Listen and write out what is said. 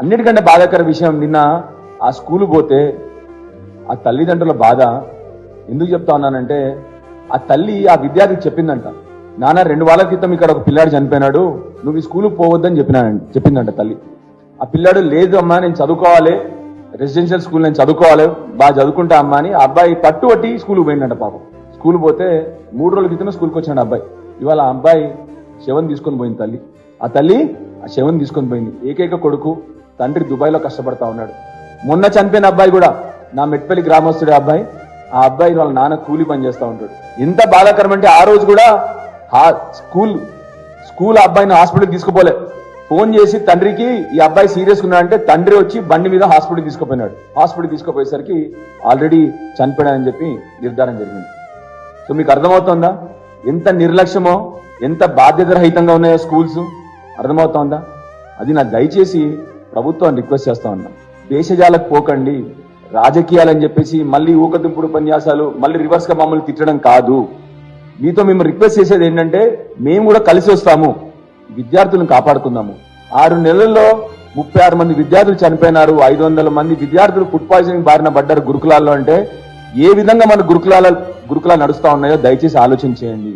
అన్నిటికంటే బాధాకర విషయం నిన్న ఆ స్కూల్ పోతే ఆ తల్లిదండ్రుల బాధ. ఎందుకు చెప్తా ఉన్నానంటే ఆ తల్లి ఆ విద్యార్థికి చెప్పిందంట. నాన్న రెండు వాళ్ళ క్రితం ఇక్కడ ఒక పిల్లాడు చనిపోయినాడు. నువ్వు ఈ స్కూల్కి పోవద్దని చెప్పినానండి చెప్పిందంట తల్లి. ఆ పిల్లాడు లేదు అమ్మా నేను చదువుకోవాలి. రెసిడెన్షియల్ స్కూల్ నేను చదువుకోవాలి. బాగా చదువుకుంటా అమ్మా అని ఆ అబ్బాయి పట్టుబట్టి స్కూల్కి పోయిందంట పాపం. స్కూల్ పోతే మూడు రోజుల క్రితం స్కూల్కి వచ్చాడు అబ్బాయి. ఇవాళ ఆ అబ్బాయి శవం తీసుకొని పోయింది తల్లి. ఆ తల్లి ఆ శవం తీసుకొని పోయింది. ఏకైక కొడుకు తండ్రి దుబాయ్లో కష్టపడతా ఉన్నాడు. మొన్న చనిపోయిన అబ్బాయి కూడా నా మెట్పల్లి గ్రామస్తుడి అబ్బాయి. ఆ అబ్బాయి వాళ్ళ నాన్న కూలి పని చేస్తూ ఉంటాడు. ఎంత బాధాకరం అంటే ఆ రోజు కూడా స్కూల్ స్కూల్ అబ్బాయిని హాస్పిటల్కి తీసుకుపోలే. ఫోన్ చేసి తండ్రికి ఈ అబ్బాయి సీరియస్ ఉన్నాడంటే తండ్రి వచ్చి బండి మీద హాస్పిటల్ తీసుకుపోయినాడు. హాస్పిటల్ తీసుకుపోయేసరికి ఆల్రెడీ చనిపోయాడని చెప్పి నిర్ధారణ జరిగింది. సో మీకు అర్థమవుతోందా? ఎంత నిర్లక్ష్యమో ఎంత బాధ్యత రహితంగా ఉన్నాయో స్కూల్స్? అర్థమవుతోందా? అది నాకు దయచేసి ప్రభుత్వం రిక్వెస్ట్ చేస్తా ఉన్నా. దేశజాలకు పోకండి రాజకీయాలని చెప్పేసి మళ్ళీ ఊకతింపుడు ఉపన్యాసాలు మళ్ళీ రివర్స్గా మమ్మల్ని తిట్టడం కాదు. మీతో మేము రిక్వెస్ట్ చేసేది ఏంటంటే మేము కూడా కలిసి వస్తాము విద్యార్థులను కాపాడుకుందాము. ఆరు నెలల్లో ముప్పై ఆరు మంది విద్యార్థులు చనిపోయినారు ఐదు వందల మంది విద్యార్థులు ఫుడ్ పాయిజనింగ్ బారిన పడ్డారు గురుకులాల్లో అంటే ఏ విధంగా మన గురుకులాల గురుకులాలు నడుస్తా ఉన్నాయో దయచేసి ఆలోచన చేయండి.